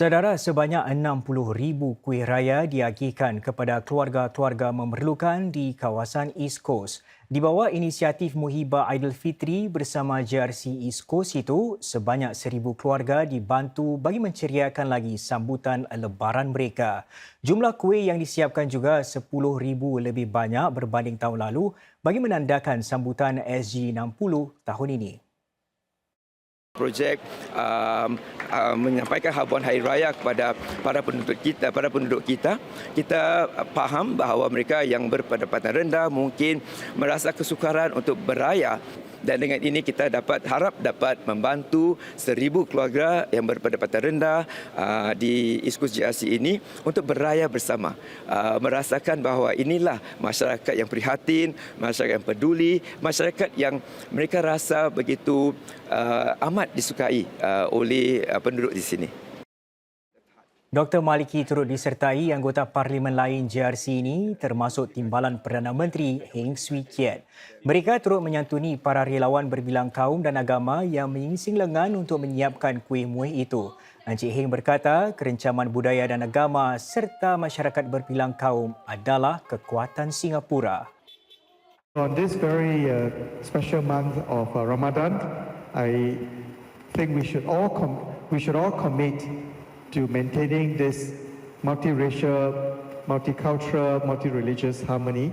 Saudara, sebanyak 60 ribu kuih raya diagihkan kepada keluarga-keluarga memerlukan di kawasan East Coast. Di bawah inisiatif Muhibah Aidilfitri bersama JRC East Coast itu, sebanyak seribu keluarga dibantu bagi menceriakan lagi sambutan lebaran mereka. Jumlah kuih yang disiapkan juga 10 ribu lebih banyak berbanding tahun lalu bagi menandakan sambutan SG60 tahun ini projek um, uh, menyampaikan habuan hari raya kepada para penduduk kita para penduduk kita. Kita faham bahawa mereka yang berpendapatan rendah mungkin merasa kesukaran untuk beraya. Dan dengan ini kita dapat harap dapat membantu seribu keluarga yang berpendapatan rendah uh, di Coast GRC ini untuk beraya bersama. Uh, merasakan bahawa inilah masyarakat yang prihatin masyarakat yang peduli masyarakat yang mereka rasa begitu uh, amat disukai uh, oleh uh, penduduk di sini Dr. Maliki turut disertai anggota parlimen lain JRC ini termasuk Timbalan Perdana Menteri Heng Swee Keat. Mereka turut menyantuni para relawan berbilang kaum dan agama yang menyingsing lengan untuk menyiapkan kuih muih itu. Encik Heng berkata kerencaman budaya dan agama serta masyarakat berbilang kaum adalah kekuatan Singapura. On this very uh, special month of uh, Ramadan, I think we should all com- we should all commit to maintaining this multiracial, multicultural, multi-religious harmony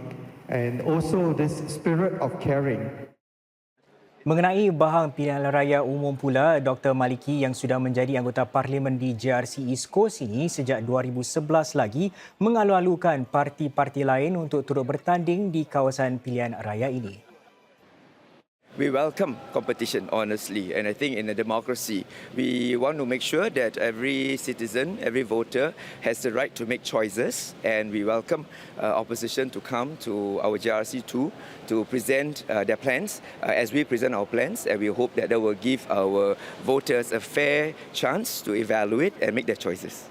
and also this spirit of caring. Mengenai bahang pilihan raya umum pula, Dr. Maliki yang sudah menjadi anggota parlimen di JRC East Coast ini sejak 2011 lagi mengalu-alukan parti-parti lain untuk turut bertanding di kawasan pilihan raya ini we welcome competition honestly. And i think in a democracy we want to make sure that every citizen every voter has the right to make choices. And we welcome uh, opposition to come to our grc2 to present uh, their plans uh, as we present our plans. And we hope that they will give our voters a fair chance to evaluate and make their choices